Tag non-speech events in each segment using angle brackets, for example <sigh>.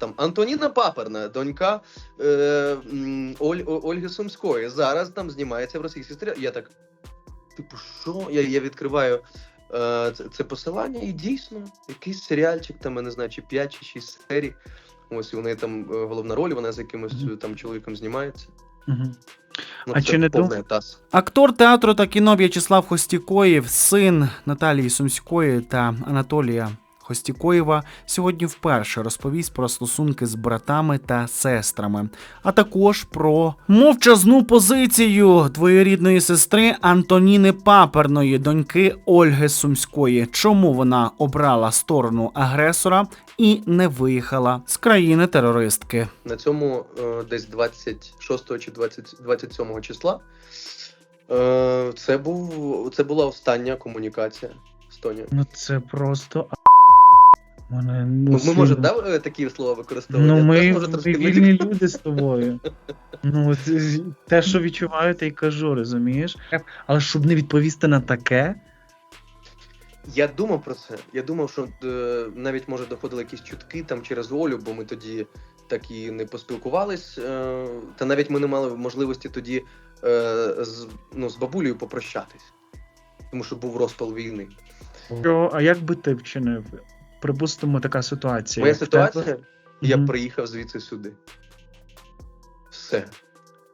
там Антоніна Паперна, донька е, Оль, Ольги Сумської. Зараз там знімається в російській серіалі. Я так. Типу, що? Я, я відкриваю е, це, це посилання, і дійсно, якийсь серіальчик, там, я не знаю, чи 5 чи 6 серій. Ось і у неї там е, головна роль, вона з якимось там чоловіком знімається. Мгм. Ну, А чи не дум-. Актор театру та кіно В'ячеслав Хостікоєв, син Наталії Сумської та Анатолія Хостікоєва, сьогодні вперше розповість про стосунки з братами та сестрами, а також про мовчазну позицію двоєрідної сестри Антоніни Паперної, доньки Ольги Сумської. Чому вона обрала сторону агресора і не виїхала з країни терористки? На цьому е, десь 26 чи 20, 27 числа. Е, це, був, це була остання комунікація з Тонією. Ну це просто а- мене ну, Ми, можемо да, е, такі слова використовувати? Ну, ми, вільні люди з тобою. Ну, те, що відчуваю, те й кажу, розумієш? Але щоб не відповісти на таке, Я думав про це. Я думав, що е, навіть може доходили якісь чутки там через Олю, бо ми тоді так і не поспілкувались. Е, та навіть ми не мали можливості тоді е, з, ну, з бабулею попрощатись. Тому що був розпал війни. що, а як би ти вчинив? Припустимо, така ситуація. Моя ситуація, тебе- я Мгм. приїхав звідси сюди. Все.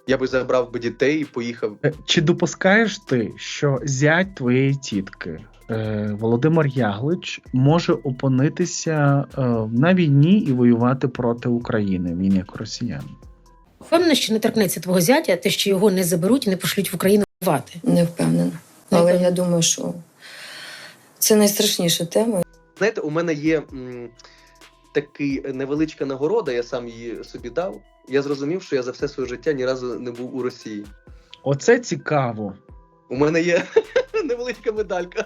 Я би забрав би дітей і поїхав. Е, Чи допускаєш ти, що зять твоєї тітки е, Володимир Яглич може опинитися е, на війні і воювати проти України, він як росіян? Впевнена, що не торкнеться твого зятя, те, що його не заберуть і не пошлють в Україну воювати. Не впевнена. Не Але впевнена. я думаю, що це найстрашніша тема. Знаєте, у мене є м, такий невеличка нагорода, я сам її собі дав. Я зрозумів, що я за все своє життя ні разу не був у Росії. Оце цікаво. У мене є <laughs> невеличка медалька.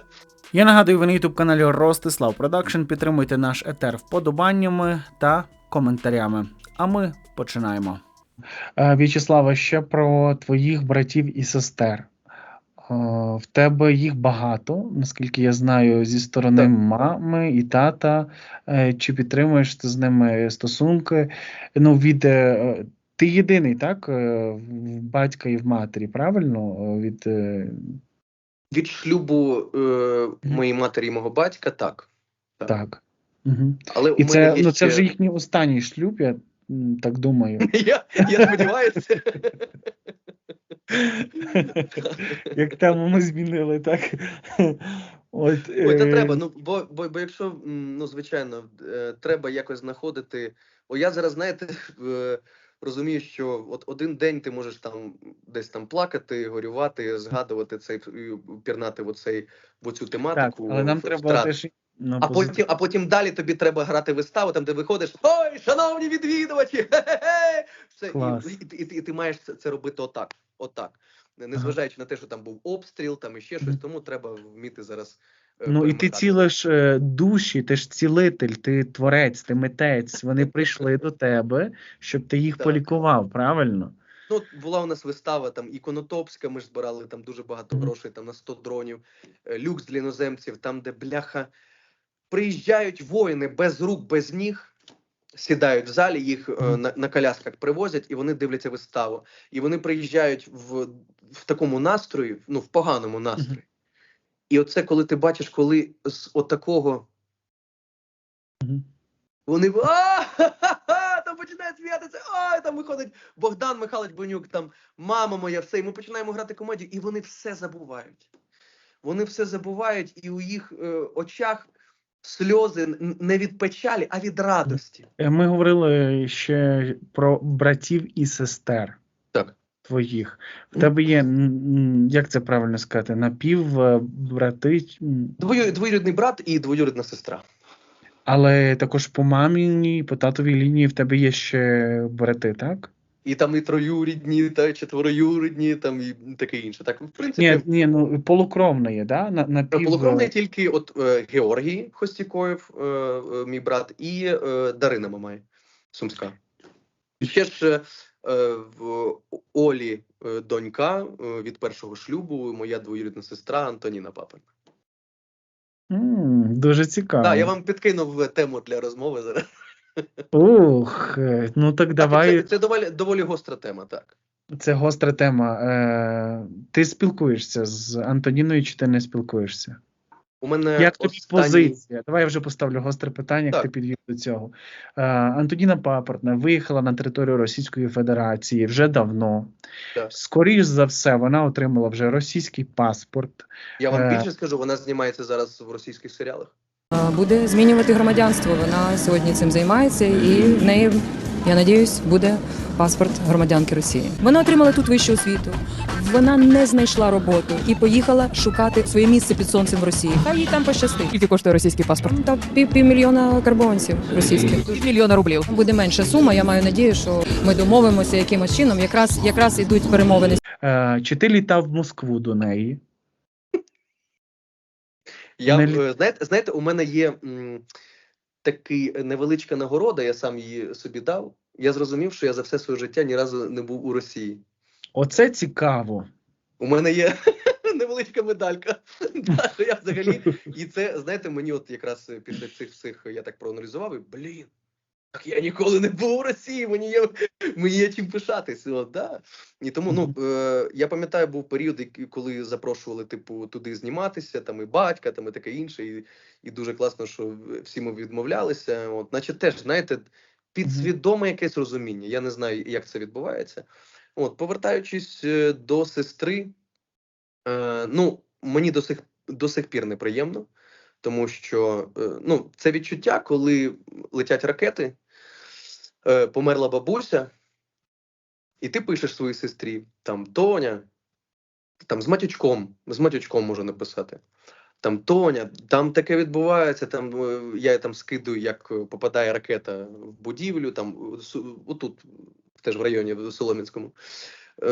Я нагадую, ви на youtube каналі Ростислав Продакшн. Підтримуйте наш етер вподобаннями та коментарями. А ми починаємо. Е, В'ячеслава, ще про твоїх братів і сестер. Е, В тебе їх багато, наскільки я знаю, зі сторони Так. мами і тата. Е, Чи підтримуєш ти з ними стосунки? Ну, від е, ти єдиний, так? В батька і в матері, правильно? Від Від шлюбу е, моєї матері і мого батька, так. так. Угу. Але І це, ну, це вже їхній останній шлюб, я так думаю. <laughs> я, я сподіваюся. <laughs> <laughs> Як тему ми змінили, так? От, Ой, та е, треба. Ну бо, бо, бо якщо ну звичайно, е, треба якось знаходити. О, я зараз, знаєте, <laughs> е, розумію, що от один день ти можеш там десь там плакати, горювати, згадувати цей пірнати в оцей в оцю Так, тематику. але нам треба теж на А позитив. потім, а потім далі тобі треба грати виставу, там де виходиш. Ой, шановні відвідувачі! <laughs> хе-хе-хе!» Все, і, і, і, і, і ти маєш це, це робити отак. Отак. Незважаючи на те, що там був обстріл, там і ще щось, тому треба вміти зараз. е, Ну і ти цілиш е, душі, ти ж цілитель, ти творець, ти митець. Вони <laughs> прийшли до тебе, щоб ти їх Так. полікував, правильно? Ну, була у нас вистава там іконотопська, ми ж збирали там дуже багато грошей, там на 100 дронів, е, люкс для іноземців, там, де бляха приїжджають воїни без рук, без ніг. Сідають в залі, їх е, на, на колясках привозять, і вони дивляться виставу. І вони приїжджають в, в такому настрої, ну в поганому настрої. І оце, коли ти бачиш, коли з отакого вони «А-ха-ха-ха!» там починають сміятися. Ой, там виходить Богдан Михайлович Бонюк, там мама моя, все. І ми починаємо грати комедію, і вони все забувають. Вони все забувають, і у їх е, очах сльози не від печалі, а від радості. Е, Ми говорили ще про братів і сестер Так. твоїх. В тебе є, як це правильно сказати, напівбрати, Двою, двоюрідний брат і двоюрідна сестра. але також по маміній, по татовій лінії в тебе є ще брати, так? І там і троюрідні, та четвероюрідні, там і таке інше. Так, в принципі, Ні, ні, ну полукровна є, да? На, напів... Полукровний тільки от е, Георгій Хостікоєв, е, е, мій брат, і е, Дарина Мамай, Сумська. І Ще ж е, в Олі е, донька е, від першого шлюбу, моя двоюрідна сестра Антоніна Паперна. М, дуже цікаво. Так, я вам підкинув тему для розмови зараз. Ух, е, ну так давай. Це, це доволі, доволі гостра тема, так. Це гостра тема. Е, ти спілкуєшся з Антоніною, чи ти не спілкуєшся? У мене Як тобі позиція? Давай я вже поставлю гостре питання, як Так. ти підвів до цього. Е, Антоніна Папортна виїхала на територію Російської Федерації вже давно. Так. Скоріш за все, вона отримала вже російський паспорт. Я вам Е. більше скажу, вона знімається зараз в російських серіалах. Буде змінювати громадянство. Вона сьогодні цим займається, і в неї, я надіюсь, буде паспорт громадянки Росії. Вона отримала тут вищу освіту. Вона не знайшла роботу і поїхала шукати своє місце під сонцем в Росії. Хай їй там пощастить. Скільки коштує російський паспорт? Та пів, півмільйона карбованців російських. Півмільйона рублів. Буде менша сума. Я маю надію, що ми домовимося якимось чином. Якраз якраз ідуть перемовини Е, чи ти літав в Москву до неї? Я, Не е, знаєте, знаєте, у мене є м, такий невеличка нагорода, я сам її собі дав. Я зрозумів, що я за все своє життя ні разу не був у Росії. Оце цікаво. У мене є <laughs> невеличка медалька. <laughs> Я взагалі, і це, знаєте, мені от якраз після цих всіх я так проаналізував, і блін. Так я ніколи не був у Росії, мені є, мені є чим пишатись. От, да. І тому, ну, е, я пам'ятаю, був період, коли запрошували, типу, туди зніматися, там і батька, там і таке інше. І, і дуже класно, що всі ми відмовлялися. От, наче теж, знаєте, підсвідоме якесь розуміння. Я не знаю, як це відбувається. От, повертаючись е, до сестри, е, ну, мені до сих, до сих пір неприємно, тому що е, ну, це відчуття, коли летять ракети, е, померла бабуся, і ти пишеш своїй сестрі, там Тоня, там з матючком, з матючком можу написати. Там Тоня, там таке відбувається. Там е, я там скидую, як е, попадає ракета в будівлю, там е, отут, теж в районі в Солом'янському.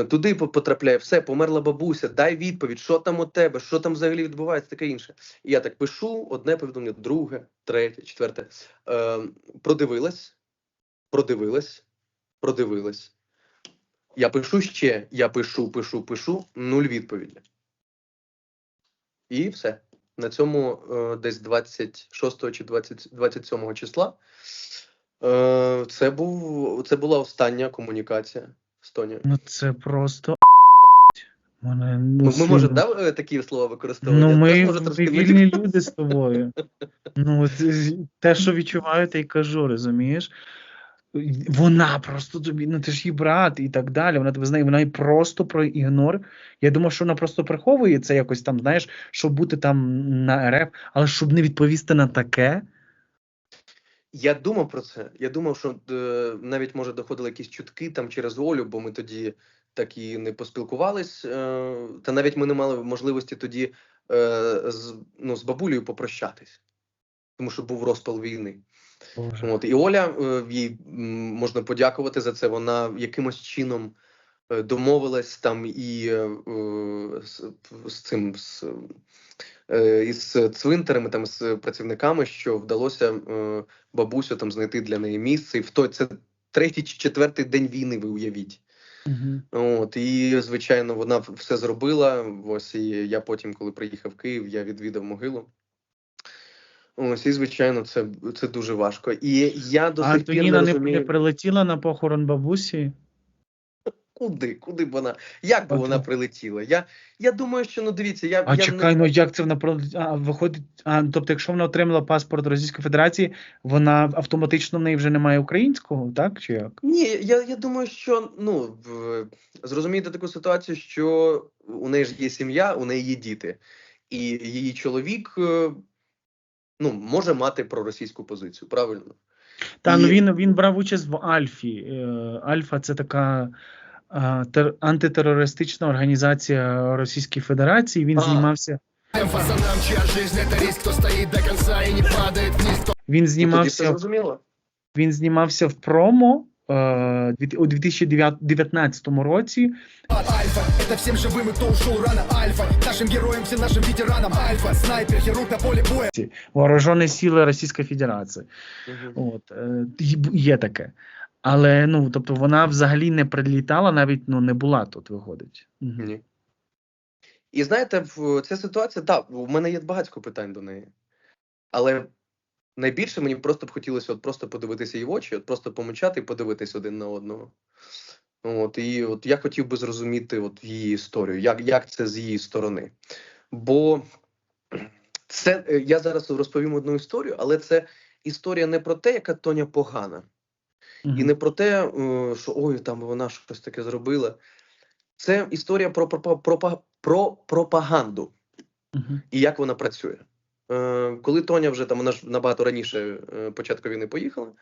Туди потрапляє все, померла бабуся, дай відповідь, що там у тебе, що там взагалі відбувається, таке інше. І я так пишу одне повідомлення, друге, третє, четверте. Е, продивилась, продивилась, продивилась. Я пишу ще, я пишу, пишу, пишу, нуль відповіді. І все. На цьому е, десь 26 чи 20, 27 числа. Е, це, був, це була остання комунікація з Тонією. Ну це просто. <laughs> Мене, Ну, ми можемо да, е, такі слова використовувати? Ну, ми, ми трошки вільні люди з тобою. Ну, це- те, що відчуваю, те й кажу, розумієш? Вона просто тобі, ну ти ж її брат і так далі. Вона тебе знає, вона й просто про ігнор. Я думав, що вона просто приховує це якось там, знаєш, щоб бути там на РФ, але щоб не відповісти на таке. Я думав про це. Я думав, що е, навіть може доходили якісь чутки там через Олю, бо ми тоді так і не поспілкувались. Е, та навіть ми не мали можливості тоді е, з, ну, з бабулею попрощатись, тому що був розпал війни. Боже. От і Оля е, їй можна подякувати за це. Вона якимось чином е, домовилась там і е, з, з цим з, із цвинтарами, там з працівниками, що вдалося бабусю там знайти для неї місце. І в той це третій чи четвертий день війни. Ви уявіть. Мгм. От і звичайно, вона все зробила. Ось і я потім, коли приїхав в Київ, я відвідав могилу. Ось, і звичайно, це, це дуже важко. І я до сих пір не розумію, не прилетіла на похорон бабусі. куди, куди б вона, як би вона прилетіла. Я, я думаю, що ну дивіться, я, А я чекай, не... ну як це вона прилетіла? А, виходить, а, тобто, якщо вона отримала паспорт Російської Федерації, вона автоматично в неї вже немає українського, так? Чи як? Ні, я, я думаю, що ну в, зрозуміти таку ситуацію, що у неї ж є сім'я, у неї є діти, і її чоловік е, ну, може мати проросійську позицію, правильно? Та ну він, він брав участь в Альфі. Е, Альфа це така тер, антитерористична організація Російської Федерації. Він А. знімався. Він Ну, знімався, він знімався в промо е, у 2019 році. Альфа. Это всем живым и кто ушел рано Альфа. Нашим героям, всем нашим ветеранам Альфа. Снайпер, хирург на поле боя. Вооружені сили Російської Федерації. Мгм. От е, є таке. Але ну, тобто вона взагалі не прилітала, навіть ну не була тут, виходить. Мгм. Ні. І знаєте, в ця ситуація, так, у мене є багатько питань до неї. Але найбільше мені просто б хотілося от просто подивитися їй в очі, от просто помовчати і подивитись один на одного. От, і от я хотів би зрозуміти от її історію, як, як це з її сторони. Бо це е, я зараз розповім одну історію, але це історія не про те, яка Тоня погана, і не про те, е, що ой, там вона щось таке зробила. Це історія про, про, про, про пропаганду і як вона працює. Е, коли Тоня вже там вона ж набагато раніше е, початку війни поїхала,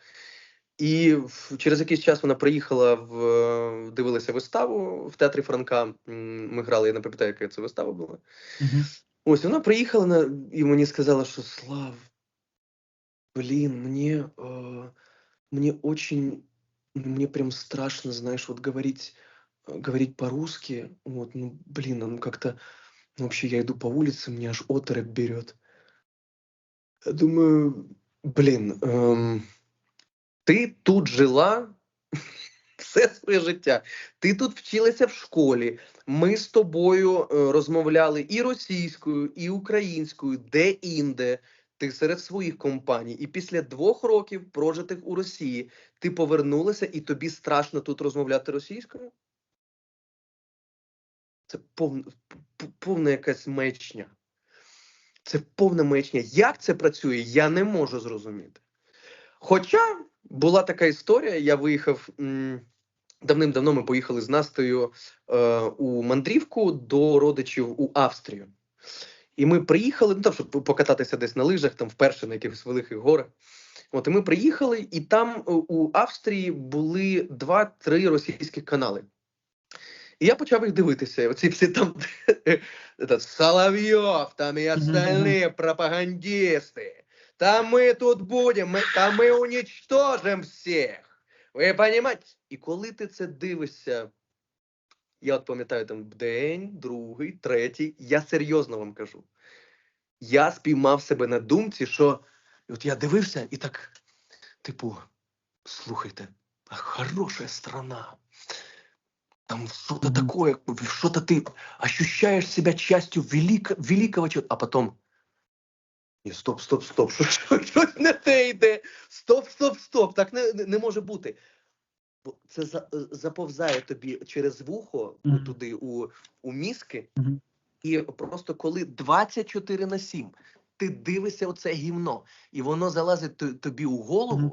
і в- через якийсь час вона приїхала в е, дивилася виставу в театрі Франка. М, Ми грали, я не пам'ятаю, яка це вистава була. Мгм. Ось вона приїхала на, і мені сказала, що Слав, блін, мені, э, мне очень, ну, мне прям страшно, знаешь, вот говорить, э, говорить по-русски. Вот, ну, блин, ну как-то, ну, вообще я иду по улице, мне аж оторопь берет. Думаю, блін, ем, ти тут жила <laughs> все своє життя. Ти тут вчилася в школі. Ми з тобою е, розмовляли і російською, і українською, де-інде. Ти серед своїх компаній, і після двох років, прожитих у Росії, ти повернулася, і тобі страшно тут розмовляти російською? Це повна, повна якась мечня. Це повна маячня. Як це працює, я не можу зрозуміти. Хоча була така історія, я виїхав давним-давно. Ми поїхали з Настею е, у мандрівку до родичів у Австрію. І ми приїхали, ну там, щоб покататися десь на лижах, там вперше на якихось великих горах. От і ми приїхали, і там е, у Австрії були два-три російських канали. І я почав їх дивитися. Оці всі там <laughs> Соловйов, там і остальні пропагандисти. Та ми тут будемо, та ми унічтожимо всіх. Ви розумієте? І коли ти це дивишся, я от пам'ятаю там день, другий, третій, я серйозно вам кажу. Я спіймав себе на думці, що от я дивився і так, типу, слухайте, хороша страна. Там что-то такое, что-то ты ощущаешь себя частью велика, великого чего-то, а потом ні, стоп, стоп, стоп, що, що, щось не те йде. Стоп, стоп, стоп. Так не, не, може бути. Це за, е, заповзає тобі через вухо Мгм. туди у, у мізки, Мгм. і просто коли 24 на 7 ти дивишся оце гімно, і воно залазить тобі у голову, Мгм.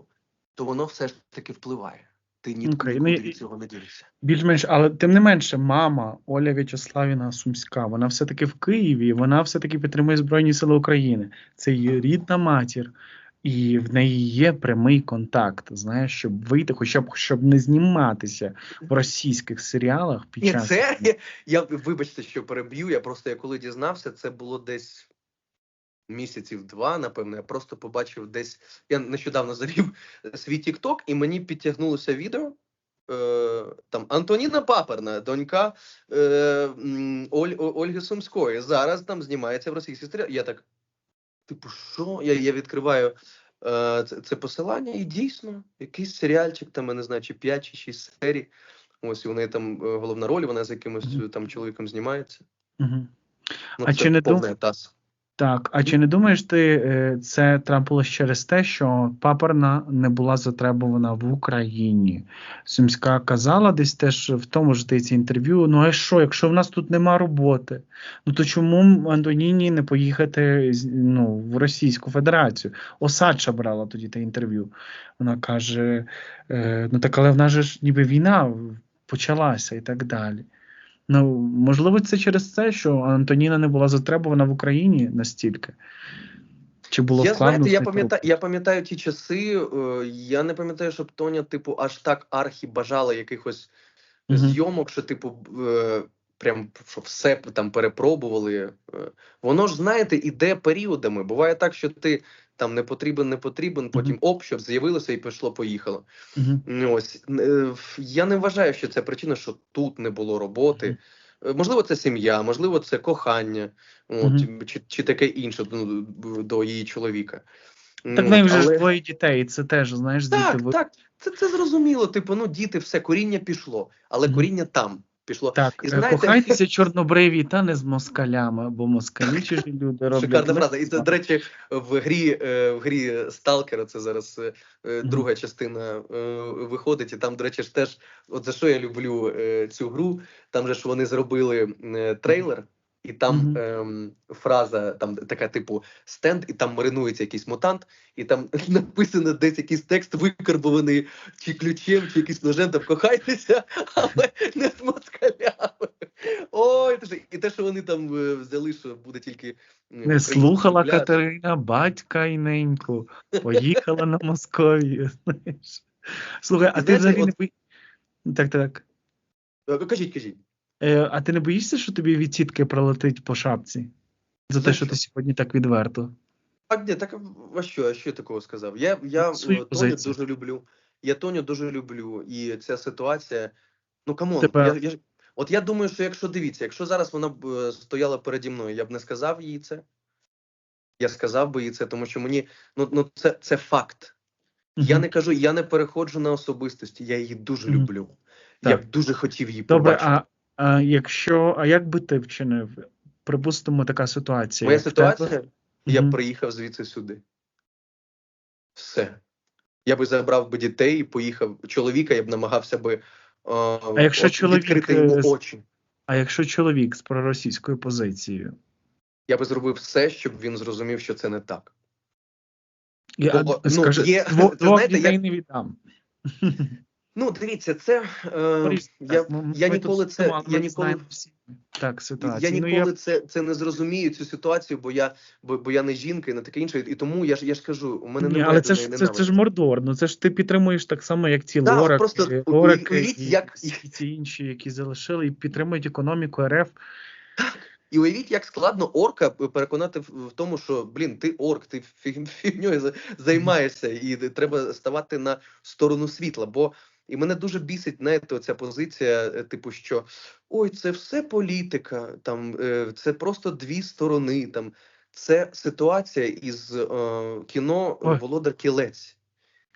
то воно все ж таки впливає. Ти ні, ну, нікуди і- від цього не ділишся. Більш-менш, але тим не менше, мама Оля В'ячеславівна Сумська, вона все-таки в Києві, вона все-таки підтримує Збройні Сили України. Це її рідна матір, і в неї є прямий контакт, знаєш, щоб вийти, хоча б щоб не зніматися в російських серіалах під Ні, час. це я, я вибачте, що переб'ю. Я просто я коли дізнався, це було десь місяців два, напевно. Я просто побачив десь. Я нещодавно завів свій TikTok, і мені підтягнулося відео. Е, там Антоніна Паперна, донька е, Оль, Ольги Сумської. Зараз там знімається в російській серіалі. Я так, типу, що? Я, я відкриваю е, це, це посилання, і дійсно, якийсь серіальчик, там, я не знаю, чи 5 чи 6 серій. Ось і в неї там е, головна роль, вона з якимось е, там чоловіком знімається. Мгм. Ну, А це чи не дум- повний таз. Так, а чи не думаєш ти, е, це трапилось через те, що паперна не була затребувана в Україні? Сумська казала десь теж в тому ж здається інтерв'ю: ну а що, якщо в нас тут нема роботи, ну то чому Антоніні не поїхати ну, в Російську Федерацію? Осадча брала тоді те інтерв'ю. Вона каже: е, ну так, але в нас же ж ніби війна почалася і так далі. Ну, можливо, це через те, що Антоніна не була затребувана в Україні настільки. Чи було Я складно? знаєте, я пам'ятаю, я пам'ятаю ті часи. Е, я не пам'ятаю, щоб Тоня, типу, аж так архі бажала якихось угу. зйомок, що, типу, е, прям що все там перепробували. Е, Воно ж, знаєте, іде періодами. Буває так, що ти там не потрібен, не потрібен, потім оп, щоб з'явилося і пішло, поїхало. Мгм. Ну, Ось е, я не вважаю, що це причина, що тут не було роботи. Мгм. Е, Можливо, це сім'я, можливо, це кохання, от, Мгм. чи, чи таке інше ну, до її чоловіка. Так неї вже ж двоє дітей, це теж, знаєш, Так, діти так, це, це зрозуміло. Типу, ну діти, все, коріння пішло, але Мгм. коріння там. Пішло. Так, І е, знаєте- кохайтеся чорнобриві та не з москалями, бо москалі чужі люди <laughs> роблять. Шикарна фраза. І це, до речі, в грі, е, в грі Сталкера, це зараз е, друга частина виходить. І там, до речі, ж теж, от за що я люблю цю гру, там же ж вони зробили трейлер. І там Мгм. ем, фраза, там така, типу, стенд, і там маринується якийсь мутант, і там <laughs> написано десь якийсь текст викарбований чи ключем, чи якийсь ножем, там кохайтеся, <laughs> але не з москалями. Ой, і те, що вони там е, взяли, що буде тільки. Не слухала дубляж. Катерина батька і неньку, поїхала на Московію. <laughs> Знаєш. Слухай, а ти взагалі не. Так, так. Кажіть, кажіть. Е, а ти не боїшся, що тобі від тітки пролетить по шапці? За те, що ти сьогодні так відверто. Так, ні, так а що, а що я такого сказав? Я, я Свою е, Тоню дуже люблю. Я Тоню дуже люблю. І ця ситуація. Ну камон, Тебе- я, я, от я думаю, що якщо дивіться, якщо зараз вона б е, стояла переді мною, я б не сказав їй це. Я сказав би їй це, тому що мені ну, ну це, це факт. Я не кажу, я не переходжу на особистості, я її дуже Мгм. люблю. Я б дуже хотів її Добре, побачити. а, а якщо, а як би ти вчинив? Припустимо, така ситуація. Моя в тебе- ситуація, я Мгм. б приїхав звідси сюди. Все. Я би забрав би дітей і поїхав. Чоловіка я б намагався би. А якщо чоловік, відкрити йому е, очі. А якщо чоловік з проросійською позицією? Я би зробив все, щоб він зрозумів, що це не так. Я, Бо, ну, скажи, є- це <laughs> двох знаєте, я- не віддам. <laughs> Ну, дивіться, це е, я, я ніколи це. Я ніколи, так, я ситуацію. Ну, ніколи це, це не зрозумію, цю ситуацію, бо я, бо, бо я не жінка і не таке інше. І тому я ж я ж кажу, у мене немає але це ж це, це ж. Мордор. Ну це ж ти підтримуєш так само, як ці Да, лорак, просто і- уявіть, і як- всі ці інші, які залишили і підтримують економіку РФ. Так. І уявіть, як складно орка переконати в, тому, що блін, ти орк, ти фіг- фігньою за- займаєшся, і треба ставати на сторону світла. Бо і мене дуже бісить, знаєте, оця позиція, е, типу, що ой, це все політика, там е, це просто дві сторони. Там це ситуація із е, кіно Ой. Володар Кілець.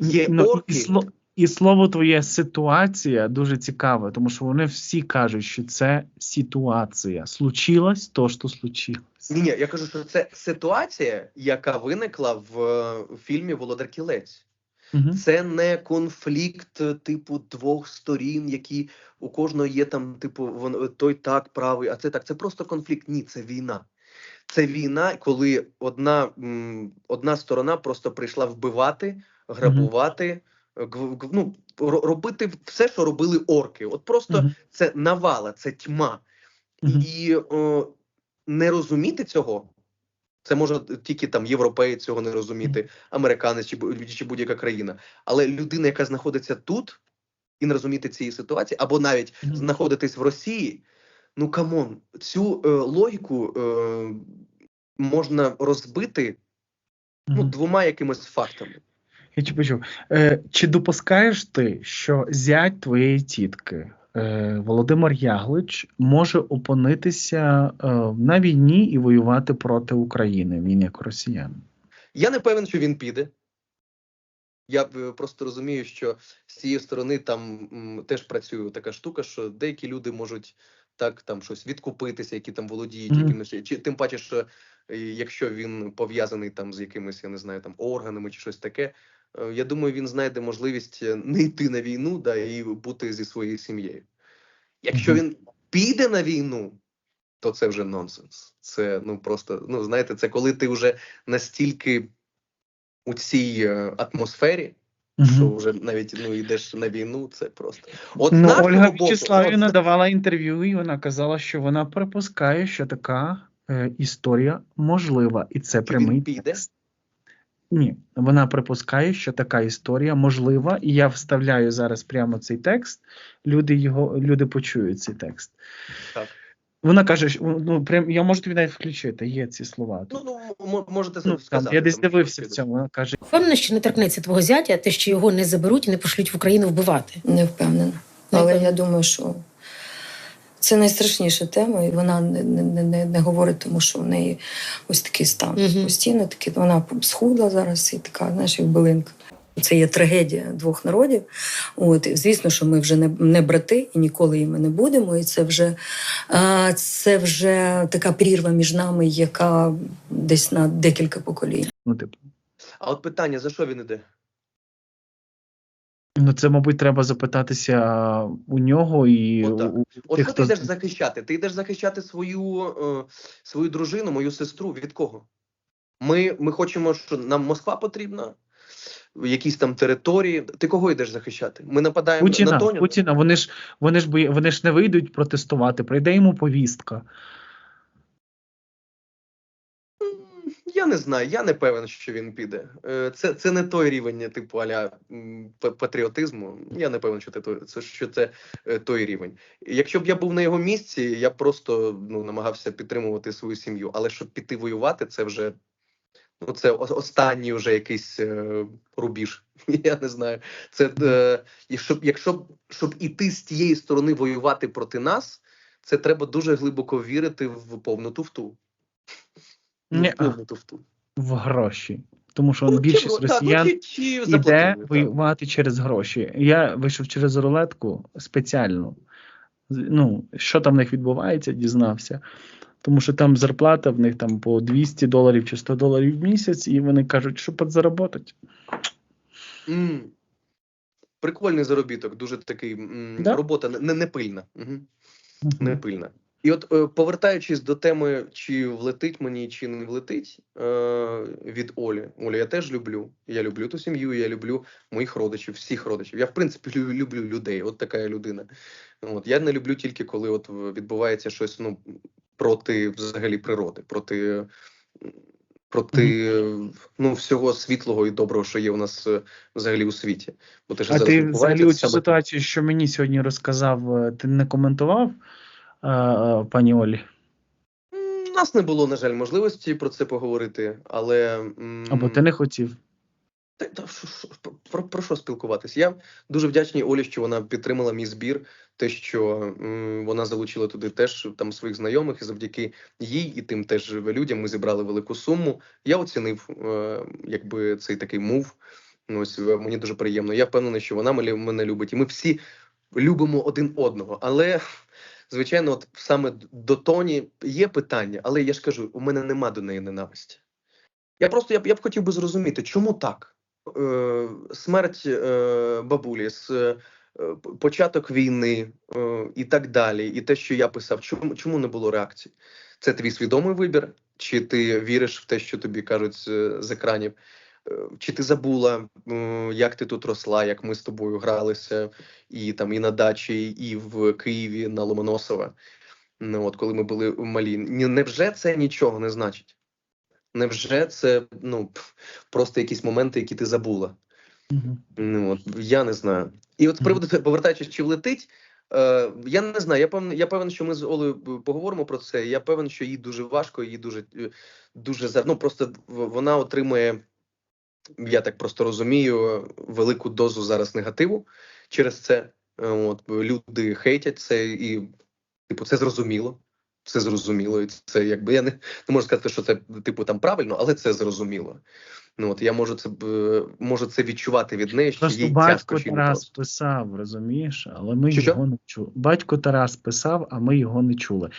Є Ну, і, сло- і слово твоє ситуація дуже цікаве, тому що вони всі кажуть, що це ситуація. Случилось то, що случилось. Ні, ні, я кажу, що це ситуація, яка виникла в е, фільмі Володар Кілець. Мгм. Це не конфлікт е, типу двох сторін, які у кожного є там, типу, вон той так правий, а це так. Це просто конфлікт. Ні, це війна. Це війна, коли одна, одна сторона просто прийшла вбивати, грабувати, е, ну, робити все, що робили орки. От просто Мгм. це навала, це тьма. Мгм. І о, не розуміти цього. Це може тільки там європеєць цього не розуміти, американець чи, чи будь-яка країна. Але людина, яка знаходиться тут і не розуміти цієї ситуації, або навіть знаходитись в Росії, ну камон, цю е, логіку е, можна розбити ну, двома якимись фактами. Я чи почув. Е, чи допускаєш ти, що зять твоєї тітки Володимир Яглич може опинитися е, на війні і воювати проти України, він як росіянин? Я не певен, що він піде. Я е, просто розумію, що з цієї сторони там м, теж працює така штука, що деякі люди можуть так там щось відкупитися, які там володіють Мгм. якимось, чи тим паче, що е, якщо він пов'язаний там з якимись, я не знаю, там органами чи щось таке. Е, Я думаю, він знайде можливість е, не йти на війну, да, і бути зі своєю сім'єю. Якщо він піде на війну, то це вже нонсенс. Це ну просто, ну знаєте, це коли ти вже настільки у цій е, атмосфері, що вже навіть ну йдеш на війну, це просто. От Ну, Ольга Вячеславівна от- давала інтерв'ю, і вона казала, що вона припускає, що така е, історія можлива, і це прямий піде? текст. Ні, вона припускає, що така історія можлива, і я вставляю зараз прямо цей текст. Люди його люди почують цей текст. Так. Вона каже, що ну прям я можу тобі навіть включити. Є ці слова. Ну, ну можете Ну, сказати. я десь дивився в цьому. Вона каже: Впевнена, що не торкнеться твого зятя, те, що його не заберуть і не пошлють в Україну вбивати. Не впевнена. Але я думаю, що це найстрашніша тема, і вона не, не, не, не говорить, тому що в неї ось такий стан. Мгм. Постійно такий, вона схудла зараз і така, знаєш, як билинка. Це є трагедія двох народів. От звісно, що ми вже не, не брати і ніколи іми не будемо. І це вже, а, це вже така прірва між нами, яка десь на декілька поколінь. Ну, типу, А от питання: за що він іде? Ну це, мабуть, треба запитатися у нього і Отак. у От тих, хто ти йдеш захищати? Ти йдеш захищати свою, е, свою дружину, мою сестру. Від кого? Ми, ми хочемо, що нам Москва потрібна, якісь там території. Ти кого йдеш захищати? Ми нападаємо на Путіна, Тоню. Путіна, вони ж вони ж бої- вони ж не вийдуть протестувати. Прийде йому повістка. Я не знаю, я не певен, що він піде. Е, Це, це не той рівень, типу аля патріотизму. Я не певен, що це що це е, той рівень. Якщо б я був на його місці, я б просто ну намагався підтримувати свою сім'ю. Але щоб піти воювати, це вже ну це останній вже якийсь е, рубіж. <laughs> Я не знаю. Це е, щоб, якщо щоб іти з тієї сторони воювати проти нас, це треба дуже глибоко вірити в повну туфту. Ну, повну туфту. в гроші. Тому що Ну, більшість в- ну, росіян іде так. воювати через гроші. Я вийшов через рулетку спеціально. Ну, що там в них відбувається, дізнався. Тому що там зарплата в них там по 200 доларів чи 100 доларів в місяць, і вони кажуть, що підзаробити. М. Прикольний заробіток, дуже такий Да. робота не, не пильна. Угу. Не пильна. І от е, повертаючись до теми, чи влетить мені, чи не влетить е, від Олі. Олі, я теж люблю. Я люблю ту сім'ю, я люблю моїх родичів, всіх родичів. Я в принципі лю- люблю людей. От така я людина. От я не люблю тільки коли от відбувається щось ну проти взагалі природи, проти. Проти ну всього світлого і доброго, що є у нас е, взагалі у світі. Бо те, що А зараз ти взагалі цю саме- ситуацію, що мені сьогодні розказав, ти не коментував, пані Олі? У нас не було, на жаль, можливості про це поговорити, але Або ти не хотів? та, та, що- про, про що спілкуватись? Я дуже вдячний Олі, що вона підтримала мій збір. Те, що м, вона залучила туди теж там своїх знайомих, і завдяки їй і тим теж людям ми зібрали велику суму. Я оцінив, е, якби цей такий мув. Ось е, мені дуже приємно. Я впевнений, що вона мене любить, і ми всі любимо один одного. Але звичайно, от саме до Тоні є питання, але я ж кажу, у мене нема до неї ненависті. Я просто я б я б хотів би зрозуміти, чому так? Е, смерть е, бабулі, з, е, початок війни е, і так далі, і те, що я писав, чому, чому не було реакції? Це твій свідомий вибір, чи ти віриш в те, що тобі кажуть з, з екранів? Чи ти забула, як ти тут росла, як ми з тобою гралися, і там і на дачі, і в Києві на Ломоносова? Ну, от коли ми були малі. Невже це нічого не значить? Невже це ну просто якісь моменти, які ти забула? Ну от я не знаю. І от з приводу повертаючись, чи влетить. Е, я не знаю. Я певен, я певен, що ми з Олею поговоримо про це. Я певен, що їй дуже важко, їй дуже е, дуже ну просто вона отримує, я так просто розумію, велику дозу зараз негативу через це. От люди хейтять це, і типу, це зрозуміло. Це зрозуміло, і це якби я не, не можу сказати, що це типу там правильно, але це зрозуміло. Ну от я можу це можу це відчувати від неї, що Просто їй батько тяжко Тарас писав, розумієш, але ми що? його не чули. Батько Тарас писав, а ми його не чули.